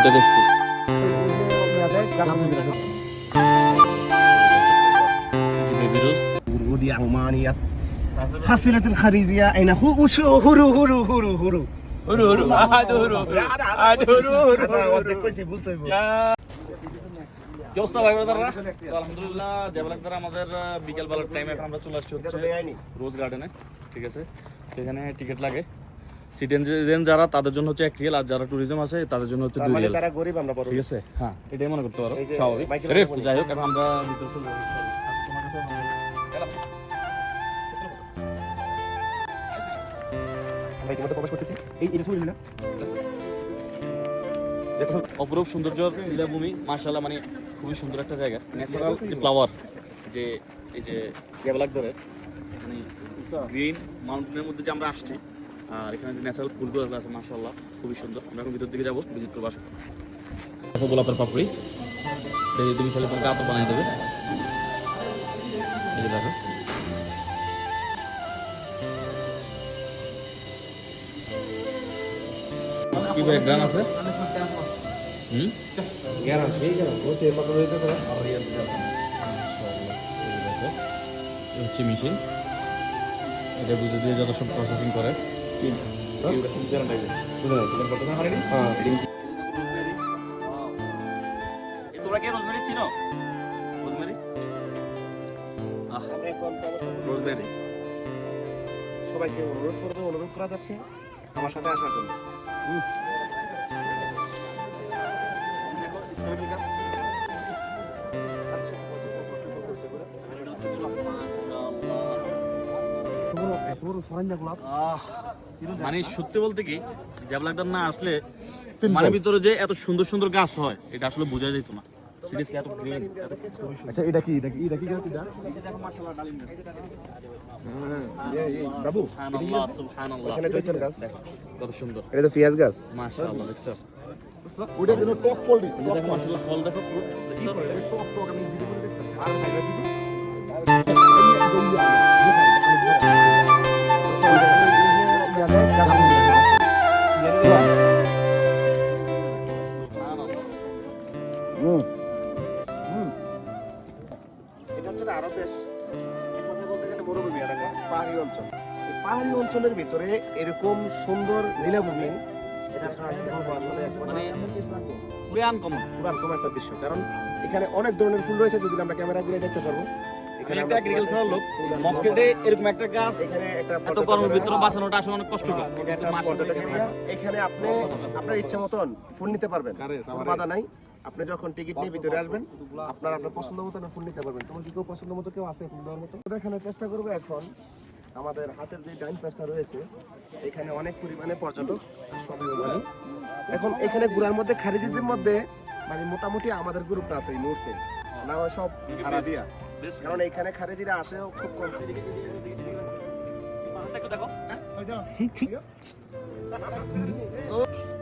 ফুলটা দেখছি যে বেবি রোজ ورودي عمانية حصلت الخريزية أين هو وشو هرو هرو هرو هرو হুরু হুরু আদু হুরু আদু হুরু হুরু هذا ودك كويس বুঝতে হইব কি অবস্থা ভাই ব্রাদাররা তো আলহামদুলিল্লাহ জেবলাক দ্বারা আমাদের বিকেল বেলার টাইমে এখন আমরা চলে আসছি হচ্ছে রোজ গার্ডেনে ঠিক আছে সেখানে টিকিট লাগে সিটিজেন যারা তাদের জন্য হচ্ছে এক রিয়েল আর যারা ট্যুরিজম আছে তাদের জন্য হচ্ছে দুই মানে রিয়েল তারা গরিব আমরা বড়। ঠিক আছে? হ্যাঁ এটাই মনে করতে পারো স্বাভাবিক। শরীফ, যাই হোক এখন আমরা ভিতরে চলে। আচ্ছা, অপরূপ সৌন্দর্য লীলাভূমি মার্শাল্লাহ মানে খুবই সুন্দর একটা জায়গা। ন্যাচারাল ফ্লাওয়ার যে এই যে ধরে মানে গ্রিন মাউন্টেনের মধ্যে যে আমরা আসছি আর এখানে যে ন্যাচারাল ফুলগুলো আছে মার্শাল্লাহ খুবই সুন্দর। আমরা এখন ভিতর দিকে যাব ভিজিট করব আসো। দেখো গোলাপের পাপড়ি। তুমি ছেলে তোমাকে আতর বানিয়ে দেবে। এই যে দেখো। কি ভাই গ্রান আছে? হুম? গ্যারান এই গ্যারান ও তে। রইতে পারে এই হচ্ছে মেশিন এটা বুঝে দিয়ে যত সব প্রসেসিং করে। তোমরা কে রোজমেরি চিনো রোজমেরি রোজমেরি সবাইকে অনুরোধ করব, অনুরোধ করা যাচ্ছে আমার সাথে আসার জন্য। মানে সত্যি বলতে কি জ্যাবলাকদার না আসলে মানে ভিতরে যে এত সুন্দর সুন্দর গাছ হয় এটা আসলে বোঝা যেত না। সিরিয়াসলি এত গ্রিন আচ্ছা এটা কি এটা কি এটা কি গাছ এটা? বাবু। সুবহানাল্লাহ সুবহানাল্লাহ। এখানে জৈতুন গাছ। কত সুন্দর। এটা তো পেঁয়াজ গাছ। মাশাআল্লাহ দেখছ? ওটা কিন্তু টক ফল দিছে দেখো মাশাআল্লাহ ফল দেখো দেখছ টক টক আমি ভিডিও করে দেখতাম আর এক বলতে গেলে মরুভূমি এলাকা পাহাড়ি অঞ্চল। এই পাহাড়ি অঞ্চলের ভিতরে এরকম সুন্দর নীলাভূমি আপনার মানে আনকমন একটা দৃশ্য কারণ এখানে অনেক ধরনের ফুল রয়েছে যদি আমরা ক্যামেরা ঘুরে দেখতে পারব। এখানে একটা এগ্রিকালচারাল লোক মস্কেটে এরকম একটা গাছ এখানে একটা এত গরমের ভিতরে বাঁচানোটা আসলে অনেক কষ্টকর। একটা এখানে আপনি আপনার ইচ্ছা মতন ফুল নিতে পারবেন বাধা নাই। আপনি যখন টিকিট নিয়ে ভিতরে আসবেন আপনার আপনার পছন্দ মতো না ফুল নিতে পারবেন। তোমার কি কেউ পছন্দ মতো কেউ আছে ফুল দেওয়ার মতো? এখানে চেষ্টা করব এখন। আমাদের হাতের যে ডাইন পাশটা রয়েছে এখানে অনেক পরিমাণে পর্যটক সবই মানে এখন এখানে ঘোরার মধ্যে খারিজিদের মধ্যে মানে মোটামুটি আমাদের গ্রুপটা আছে এই মুহূর্তে। না হয় সব আরাবিয়া। কারণ এখানে খারেজিরা আসেও খুব কম।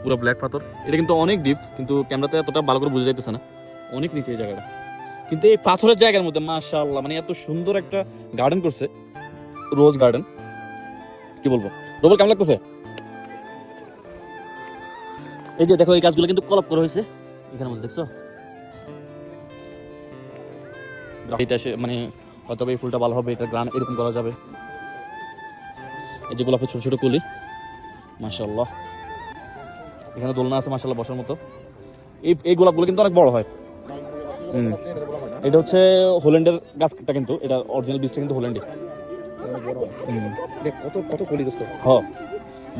পুরো ব্ল্যাক পাথর। এটা কিন্তু অনেক ডিপ কিন্তু ক্যামেরাতে এতটা ভালো করে বোঝা যাইতেছে না। অনেক নিচে এই জায়গাটা। কিন্তু এই পাথরের জায়গার মধ্যে, মাশাআল্লাহ মানে এত সুন্দর একটা গার্ডেন করছে। রোজ গার্ডেন কি বলব? রোবল কেমন লাগতেছে? এই যে দেখো, এই গাছগুলো কিন্তু কলপ করা হয়েছে। এখানের মধ্যে, দেখছ? এটা মানে হয়তো এই ফুলটা ভালো হবে, এটা গ্রান এরকম করা যাবে। এই যে গোলাপের ছোট ছোট কলি। মাশাআল্লাহ। এখানে দোলনা আছে মাশাআল্লাহ বসার মতো। এই এই গোলাপগুলো কিন্তু অনেক বড় হয়। এটা হচ্ছে হোল্যান্ডের গাছটা কিন্তু এটা অরিজিনাল বীজটা কিন্তু হোল্যান্ডে দেখ কত কত কলি দোস্ত। হ।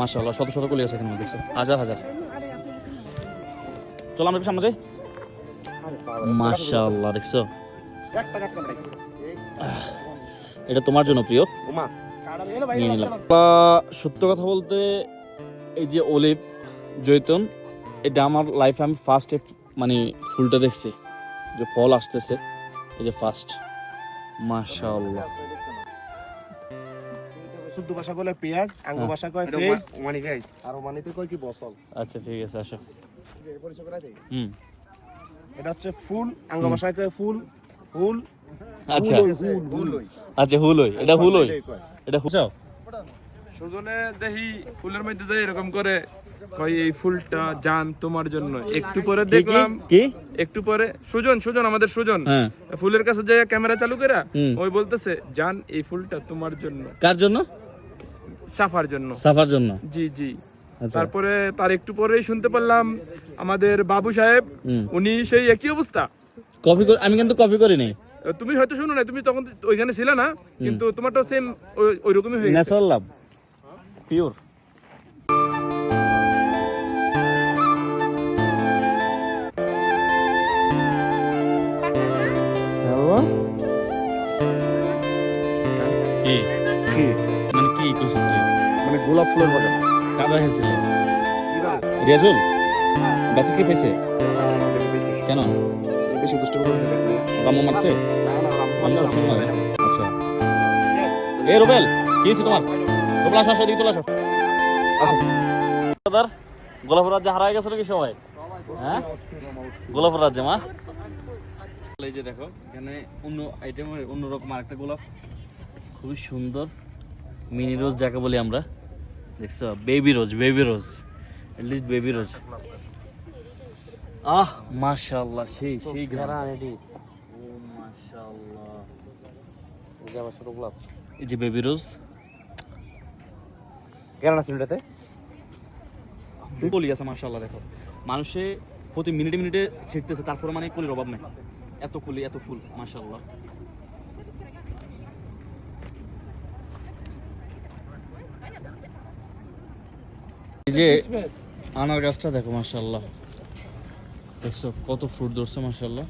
মাশাআল্লাহ শত শত কলি আছে এখানে দেখছ। হাজার হাজার। চলো আমরা সামনে যাই। মাশাআল্লাহ দেখছ? এটা তোমার জন্য প্রিয়। নিয়ে নিলাম। সত্য কথা বলতে এই যে অলিভ জৈতন এটা আমার লাইফে আমি ফার্স্ট মানে ফুলটা দেখছি। যে ফল আসতেছে এই যে ফার্স্ট মাশাআল্লাহ। শুদ্ধ ভাষা কইলে পেঁয়াজ আঙ্গ হ্যাঁ। ভাষা কয় ফেজ ওমানি ফেজ আর ওমানিতে কয় কি বসল? আচ্ছা ঠিক আছে আসো। যে পরিচয় করা দেই। হুম। এটা হচ্ছে ফুল আঙ্গ ভাষায় কয় ফুল? ফুল আচ্ছা। আচ্ছা হুলই এটা হুলই কয়। এটা সুজনে দেখি ফুলের মধ্যে যে এরকম করে এই ফুলটা জান তোমার জন্য। একটু পরে? দেখলাম কি? একটু পরে সুজন সুজন আমাদের সুজন। হ্যাঁ। ফুলের কাছে যাই ক্যামেরা চালু করে ওই বলতেছে জান এই ফুলটা তোমার জন্য। কার জন্য? সাফার জন্য। সাফার জন্য। জি জি। আচ্ছা। তারপরে তার একটু পরেই শুনতে পারলাম আমাদের বাবু সাহেব উনি সেই একই অবস্থা। কপি আমি কিন্তু কপি করিনি তুমি হয়তো শুনো না তুমি তখন ওইখানে ছিলে না কিন্তু তোমারটাও সেম ওই রকমই হয়ে গেছে। Natural love pure. কি? কি? মানে কি কুসুম মানে গোলাপ ফুলের বাগান কাদা হয়েছিল রেজুল বাকি কি পেয়েছে কেন? বেশি দুষ্ট করেছে রামু মারছে আমি সব আচ্ছা। এ রুবেল কি হয়েছে তোমার আসো চলে আসো। দাদার গোলাপুর রাজ্যে হারাই গেছিল কি সবাই? হ্যাঁ? গোলাপুর রাজ্যে মা? এই যে দেখো এখানে অন্য আইটেমের অন্যরকম আরেকটা গোলাপ। খুবই সুন্দর। মিনি রোজ যাকে বলি আমরা। দেখছ? Baby rose baby rose. List baby rose. আহ মাশাআল্লাহ সেই সেই গ্রাম ও মাশাআল্লাহ। এই যে বেবি রোজ। আছে এটাতে? কলি আছে, মাশাআল্লাহ, দেখো। মানুষে প্রতি মিনিটে মিনিটে ছিটতেছে তারপরে মানে কলির অভাব নেই। এত কলি, এত ফুল, মাশাআল্লাহ। এই যে আনার গাছটা, দেখো, মাশাআল্লাহ। দেখছ, কত ফ্রুট ধরছে, মাশাআল্লাহ।